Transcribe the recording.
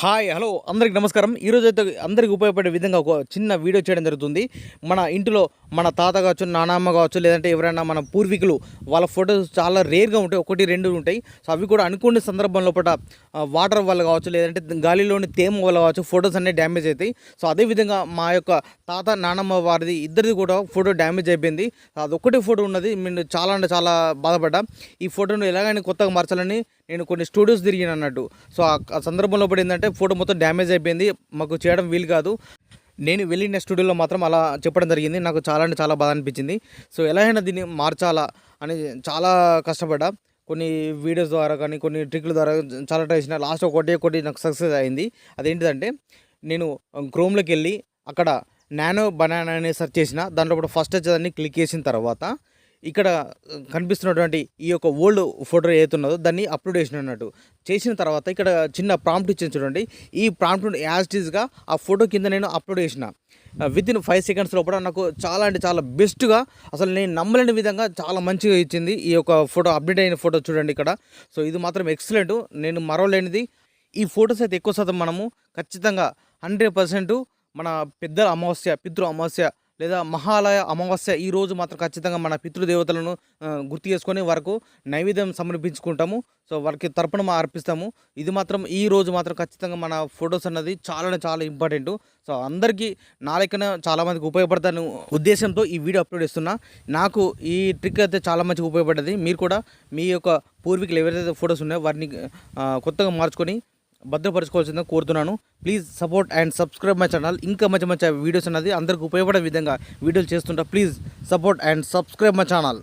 Hi hello అందరికి నమస్కారం. ఈరోజు అయితే అందరికి ఉపయోగపడే విధంగా ఒక చిన్న వీడియో చేయడం జరుగుతుంది. మన ఇంటిలో మన తాత కావచ్చు నానమ్మ కావచ్చు లేదంటే ఎవరైనా మన పూర్వీకులు వాళ్ళ ఫొటోస్ చాలా రేర్గా ఉంటాయి. ఒకటి రెండు ఉంటాయి. సో అవి కూడా అనుకునే సందర్భం లోపల వాటర్ వల్ల కావచ్చు లేదంటే గాలిలోని తేమ వల్ల కావచ్చు ఫొటోస్ అన్నీ డ్యామేజ్ అవుతాయి. సో అదేవిధంగా మా యొక్క తాత నానమ్మ వారిది ఇద్దరిది కూడా ఫోటో డ్యామేజ్ అయిపోయింది. అదొక్కటే ఫోటో ఉన్నది. నేను చాలా అంటే చాలా బాధపడ్డా. ఈ ఫోటోను ఎలాగైనా కొత్తగా మార్చాలని నేను కొన్ని స్టూడియోస్ తిరిగిన అన్నట్టు. సో ఆ- సందర్భంలో పడి ఏంటంటే ఫోటో మొత్తం డ్యామేజ్ అయిపోయింది. మాకు చేయడం వీలు కాదు. నేను వెళ్ళిన స్టూడియోలో మాత్రం అలా చెప్పడం జరిగింది. నాకు చాలా అంటే చాలా బాధ అనిపించింది. సో ఎలా అయినా దీన్ని మార్చాలా అని చాలా కష్టపడ్డా. కొన్ని వీడియోస్ ద్వారా కానీ కొన్ని ట్రిక్ల ద్వారా చాలా ట్రై చేసిన. లాస్ట్ ఒకటి ఒకటి నాకు సక్సెస్ అయింది. అదేంటిదంటే నేను క్రోమ్లోకి వెళ్ళి అక్కడ నానో బనానా అని సెర్చ్ చేసిన. దాంట్లో కూడా ఫస్ట్ వచ్చేదాన్ని క్లిక్ చేసిన తర్వాత ఇక్కడ కనిపిస్తున్నటువంటి ఈ యొక్క ఓల్డ్ ఫోటో ఏదైతున్నదో దాన్ని అప్లోడ్ చేసిన అన్నట్టు. చేసిన తర్వాత ఇక్కడ చిన్న ప్రాంప్ట్ ఇచ్చిన చూడండి. ఈ ప్రాంప్ట్ యాజ్ ఈజ్గా ఆ ఫోటో కింద నేను అప్లోడ్ చేసిన. విత్ ఇన్ ఫైవ్ సెకండ్స్ లోపల నాకు చాలా అంటే చాలా బెస్ట్గా అసలు నేను నమ్మలేని విధంగా చాలా మంచిగా ఇచ్చింది ఈ యొక్క ఫోటో అప్డేట్ అయిన ఫోటో చూడండి ఇక్కడ. సో ఇది మాత్రం ఎక్సలెంట్ నేను మరవలేనిది. ఈ ఫొటోస్ అయితే ఎక్కువ శాతం మనము ఖచ్చితంగా హండ్రెడ్ పర్సెంట్ మన పెద్దల అమావాస్య పితృ అమావాస్య లేదా మహాలయ అమావాస్య ఈ రోజు మాత్రం ఖచ్చితంగా మన పితృదేవతలను గుర్తు చేసుకొని వరకు నైవేద్యం సమర్పించుకుంటాము. సో వారికి తర్పణ మా అర్పిస్తాము. ఇది మాత్రం ఈ రోజు మాత్రం ఖచ్చితంగా మన ఫొటోస్ అన్నది చాలా చాలా ఇంపార్టెంట్. సో అందరికీ నా చాలామందికి ఉపయోగపడతాను ఉద్దేశంతో ఈ వీడియో అప్లోడ్ చేస్తున్నా. నాకు ఈ ట్రిక్ అయితే చాలా మంచిగా ఉపయోగపడ్డది. మీరు కూడా మీ యొక్క పూర్వీకులు ఎవరైతే ఫొటోస్ ఉన్నాయో వారిని కొత్తగా మార్చుకొని భద్రపరచుకోవాల్సిందిగా కోరుతున్నాను. Please support and subscribe my channel ఇంకా మంచి మంచి వీడియోస్ అనేది అందరికి ఉపయోగపడే విధంగా వీడియోలు చేస్తుంటా. Please support and subscribe my channel